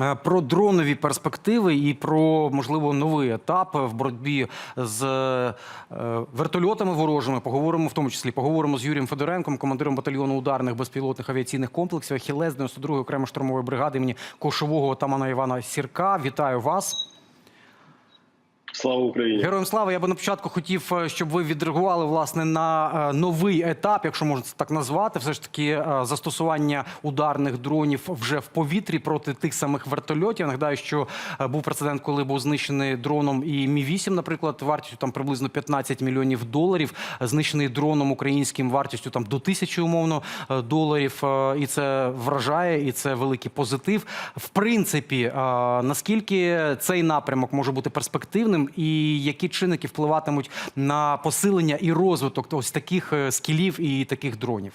Е, Про дронові перспективи і про можливо новий етап в боротьбі з е, вертольотами ворожими. Поговоримо в тому числі. Поговоримо з Юрієм Федоренком, командиром батальйону ударних безпілотних авіаційних комплексів Ахілес 92-ї окремої штурмової бригади імені Кошового отамана Івана Сірка. Вітаю вас. Слава Україні! Героям слава. Я би на початку хотів, е, щоб ви відреагували власне на е, новий етап, якщо можна це так назвати, все ж таки е, застосування ударних дронів вже в повітрі проти тих самих вертольотів. Нагадаю, що був прецедент, коли був знищений дроном і Мі 8 наприклад, вартістю там приблизно 15 мільйонів доларів. Знищений дроном українським вартістю там до тисячі умовно доларів. І це вражає, і це великий позитив. В принципі, наскільки цей напрямок може бути перспективним, і які чинники впливатимуть на посилення і розвиток ось таких е, скілів і таких дронів?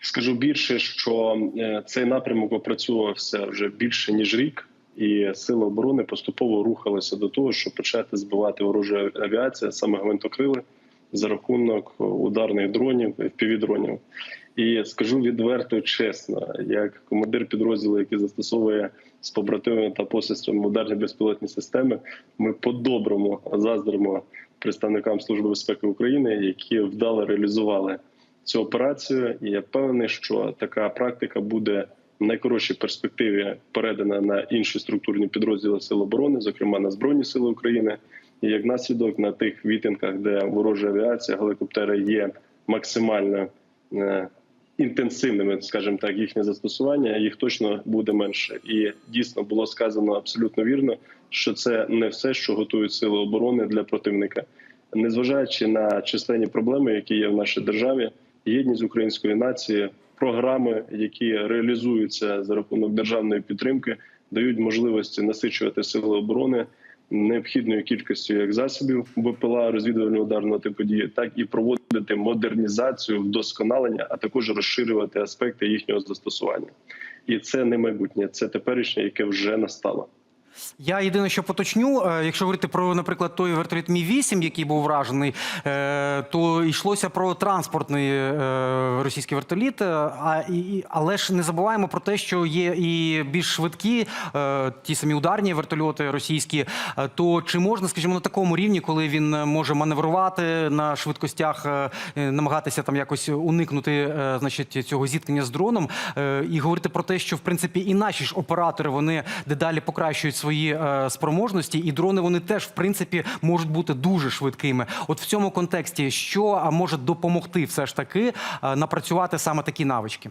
Скажу більше, що е, цей напрямок опрацьовувався вже більше ніж рік, і сили оборони поступово рухалися до того, щоб почати збивати ворожу авіацію, саме гвинтокрили, за рахунок ударних дронів, впівдронів. І скажу відверто, чесно, як командир підрозділу, який застосовує з побратимами та посестрами ударні безпілотні системи, ми по-доброму заздримо представникам Служби безпеки України, які вдало реалізували цю операцію. І я впевнений, що така практика буде в найкоротшій перспективі передана на інші структурні підрозділи Сил оборони, зокрема на Збройні Сили України. І як наслідок на тих вітинках, де ворожа авіація, гелікоптери є максимально е, інтенсивними, скажімо так, їхнє застосування, їх точно буде менше. І дійсно було сказано абсолютно вірно, що це не все, що готують сили оборони для противника, незважаючи на численні проблеми, які є в нашій державі, єдність української нації, програми, які реалізуються за рахунок державної підтримки, дають можливості насичувати сили оборони необхідною кількістю як засобів БПЛА розвідувального ударного типу дії, так і проводити модернізацію, вдосконалення, а також розширювати аспекти їхнього застосування. І це не майбутнє, це теперішнє, яке вже настало. Я єдине, що поточню, е, якщо говорити про, наприклад, той вертоліт Мі 8 який був вражений, е, то йшлося про транспортний е, російський вертоліт. але ж не забуваємо про те, що є і більш швидкі, ті самі ударні вертольоти російські. То чи можна, скажімо, на такому рівні, коли він може маневрувати на швидкостях, намагатися там якось уникнути, значить, цього зіткнення з дроном, і говорити про те, що в принципі і наші ж оператори вони дедалі покращують свої е, спроможності, і дрони вони теж в принципі можуть бути дуже швидкими. От в цьому контексті, що може допомогти все ж таки е, напрацювати саме такі навички?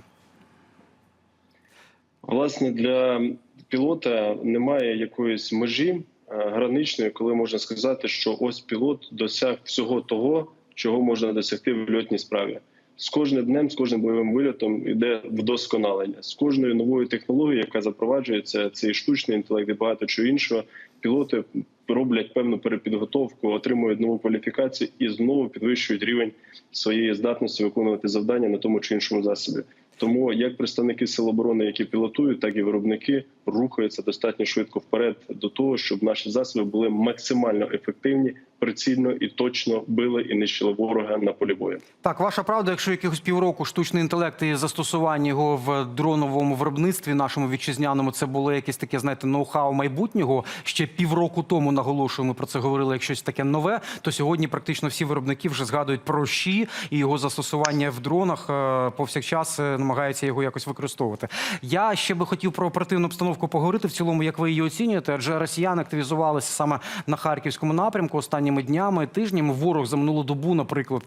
Власне, для пілота немає якоїсь межі е, граничної, коли можна сказати, що ось пілот досяг всього того, чого можна досягти в льотній справі. З кожним днем, з кожним бойовим вильотом йде вдосконалення. З кожною новою технологією, яка запроваджується, цей штучний інтелект і багато чого іншого, пілоти роблять певну перепідготовку, отримують нову кваліфікацію і знову підвищують рівень своєї здатності виконувати завдання на тому чи іншому засобі. Тому як представники сил оборони, які пілотують, так і виробники рухаються достатньо швидко вперед до того, щоб наші засоби були максимально ефективні, прицільно і точно били і нищили ворога на полі бою. Так, ваша правда, якщо якихось півроку штучний інтелект і застосування його в дроновому виробництві нашому вітчизняному, це було якесь таке, знаєте, ноу-хау майбутнього. Ще півроку тому наголошую, ми про це говорили як щось таке нове. То сьогодні практично всі виробники вже згадують про щі і його застосування в дронах е, повсякчас е, намагаються його якось використовувати. Я ще би хотів про оперативну обстановку поговорити в цілому, як ви її оцінюєте, адже росіяни активізувалися саме на харківському напрямку останніми днями, тижнями. Ворог за минулу добу, наприклад,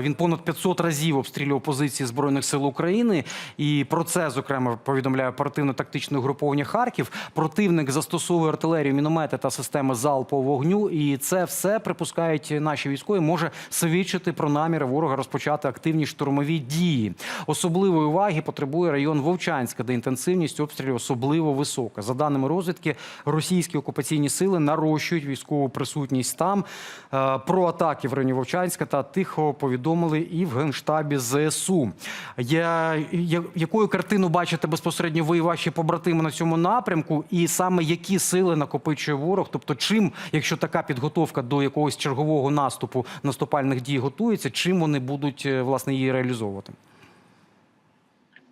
він понад 500 разів обстрілював позиції збройних сил України. І про це зокрема повідомляє оперативно-тактичне угруповання Харків. Противник застосовує артилерію, міномети та системи залпового вогню. І це все припускають наші військові. Може свідчити про наміри ворога розпочати активні штурмові дії. Особливої уваги потребує район Вовчанська, де інтенсивність обстрілів особливо висока. За даними розвідки, російські окупаційні сили нарощують військову присутність там. Е, Про атаки в районі Вовчанська та тихо повідомили і в генштабі ЗСУ. Я, я, якою картину бачите безпосередньо ви і ваші побратими на цьому напрямку, і саме які сили накопичує ворог? Тобто, чим, якщо така підготовка до якогось чергового наступу наступальних дій готується, чим вони будуть е, власне її реалізовувати?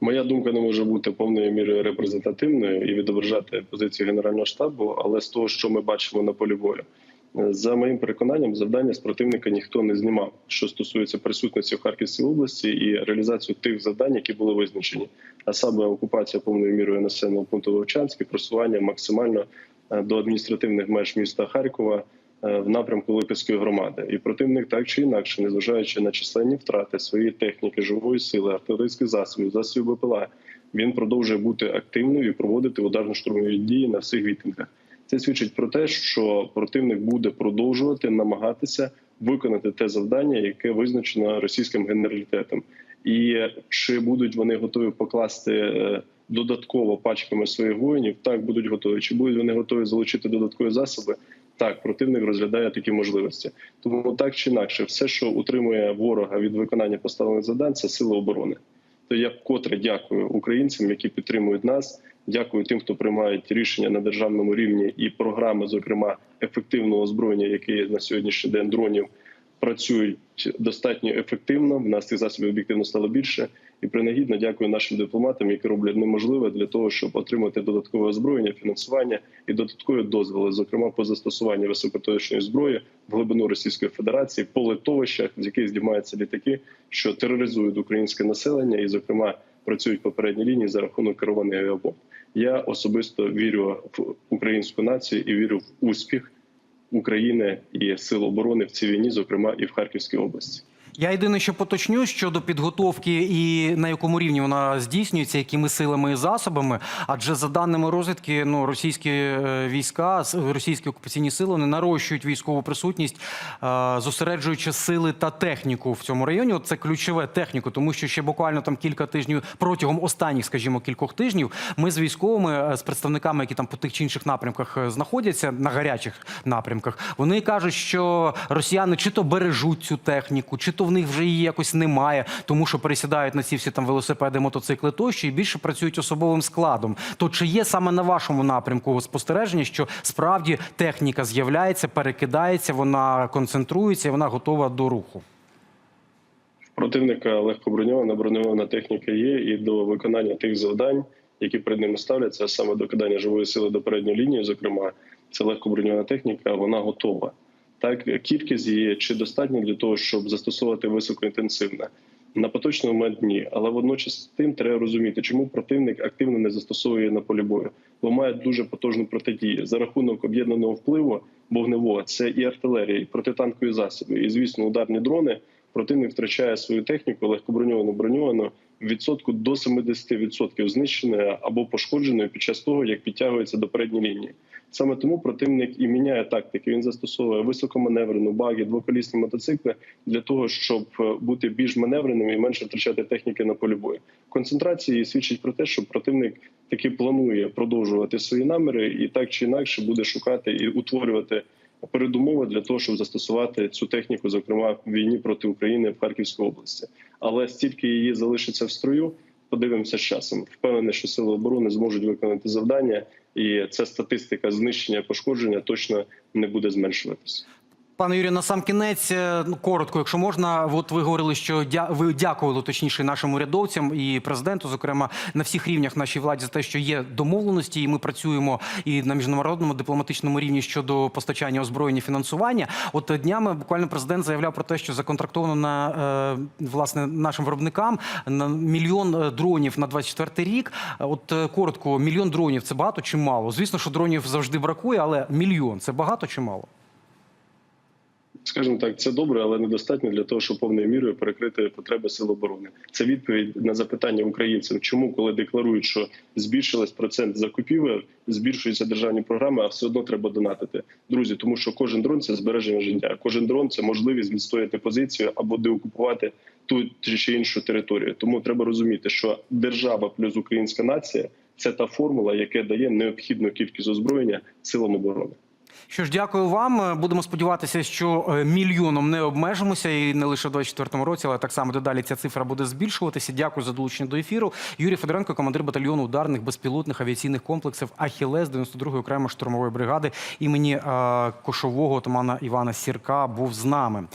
Моя думка не може бути повною мірою репрезентативною і відображати позицію Генерального штабу, але з того, що ми бачимо на полі бою, за моїм переконанням, завдання з противника ніхто не знімав, що стосується присутності в Харківській області і реалізацію тих завдань, які були визначені, а саме окупація повною мірою населеного пункту Вовчанське, просування максимально е, до адміністративних меж міста Харкова е, в напрямку Липецької громади. І противник так чи інакше, незважаючи на численні втрати своєї техніки, живої сили, артилерійських засобів, засобів БПЛА, він продовжує бути активною і проводити ударно-штурмові дії на всіх відтинках. Це свідчить про те, що противник буде продовжувати намагатися виконати те завдання, яке визначено російським генералітетом. І чи будуть вони готові покласти е, додатково пачками своїх воїнів? Так будуть готові. Чи будуть вони готові залучити додаткові засоби? Так, противник розглядає такі можливості. Тому так чи інакше, все, що утримує ворога від виконання поставлених завдань, це сили оборони. То я вкотре дякую українцям, які підтримують нас. Дякую тим, хто приймають рішення на державному рівні і програми, зокрема ефективного озброєння, які є на сьогоднішній день дронів, працюють достатньо ефективно. В нас цих засобів об'єктивно стало більше. І принагідно дякую нашим дипломатам, які роблять неможливе для того, щоб отримати додаткове озброєння, фінансування і додаткові дозволи, зокрема по застосуванню високоточної зброї в глибину Російської Федерації по литовищах, з яких здіймаються літаки, що тероризують українське населення, і, зокрема, працюють по передній лінії за рахунок керованих авіабомб. Я особисто вірю в українську націю і вірю в успіх України і сил оборони в цій війні, зокрема і в Харківській області. Я єдине, що поточню щодо підготовки і на якому рівні вона здійснюється, якими силами і засобами. Адже за даними розвідки, ну російські е, війська, російські окупаційні сили вони нарощують військову присутність, е, зосереджуючи сили та техніку в цьому районі. От це ключове техніку, тому що ще буквально там кілька тижнів протягом останніх, скажімо, кількох тижнів, ми з військовими, е, з представниками, які там по тих чи інших напрямках знаходяться на гарячих напрямках, вони кажуть, що росіяни чи то бережуть цю техніку, чи то в них вже її якось немає, тому що пересідають на ці всі там велосипеди, мотоцикли тощо і більше працюють особовим складом. То чи є саме на вашому напрямку спостереження, що справді техніка з'являється, перекидається, вона концентрується, вона готова до руху? Противника легкоброньована броньована техніка є, і до виконання тих завдань, які перед ними ставляться, а саме до кидання живої сили до передньої лінії, зокрема, це легкоброньована техніка, вона готова. Так, кількість її чи достатньо для того, щоб застосовувати високоінтенсивне? На поточний момент але водночас тим треба розуміти, чому противник активно не застосовує на полі бою, бо має дуже потужну протидію за рахунок об'єднаного впливу вогневого. Це і артилерія, і протитанкові засоби, і звісно, ударні дрони. Противник втрачає свою техніку легкоброньовану броньовану відсотку до 70% знищеною або пошкодженою під час того, як підтягується до передньої лінії. Саме тому противник і міняє тактики. Він застосовує високоманеврену баги, двоколісні мотоцикли для того, щоб е, бути більш маневреним і менше втрачати техніки на полі бою. Концентрації свідчить про те, що противник таки планує продовжувати свої наміри, і так чи інакше буде шукати і утворювати передумови для того, щоб застосувати цю техніку, зокрема в війні проти України в Харківській області. Але стільки її залишиться в строю. Подивимося з часом. Впевнений, що сили оборони зможуть виконати завдання, і ця статистика знищення пошкодження точно не буде зменшуватися. Пане Юрію, на сам кінець, е, ну коротко, якщо можна, от ви говорили, що дя... ви дякували точніше нашим урядовцям і президенту, зокрема на всіх рівнях нашій владі за те, що є домовленості, і ми працюємо і на міжнародному дипломатичному рівні щодо постачання озброєння фінансування. От днями буквально президент заявляв про те, що законтрактовано на е, власне нашим виробникам на мільйон е, дронів на 24 рік. От коротко, мільйон дронів це багато чи мало? Звісно, що дронів завжди бракує, але мільйон це багато чи мало? Скажімо так, це добре, але недостатньо для того, щоб повною мірою перекрити потреби сил оборони. Це відповідь на запитання українцям, чому, коли декларують, що збільшилась процент закупівель, збільшуються державні програми, а все одно треба донатити. Друзі, тому що кожен дрон це збереження життя. Кожен дрон це можливість відстояти позицію або деокупувати ту чи іншу територію. Тому треба розуміти, що держава плюс українська нація це та формула, яка дає необхідну кількість озброєння силам оборони. Що ж, дякую вам. Будемо сподіватися, що е, мільйоном не обмежимося, і не лише в 24-му році, але так само дедалі ця цифра буде збільшуватися. Дякую за долучення до ефіру. Юрій Федоренко, командир батальйону ударних безпілотних авіаційних комплексів Ахілес 92-ї окремої штурмової бригади імені е, кошового отамана Івана Сірка був з нами.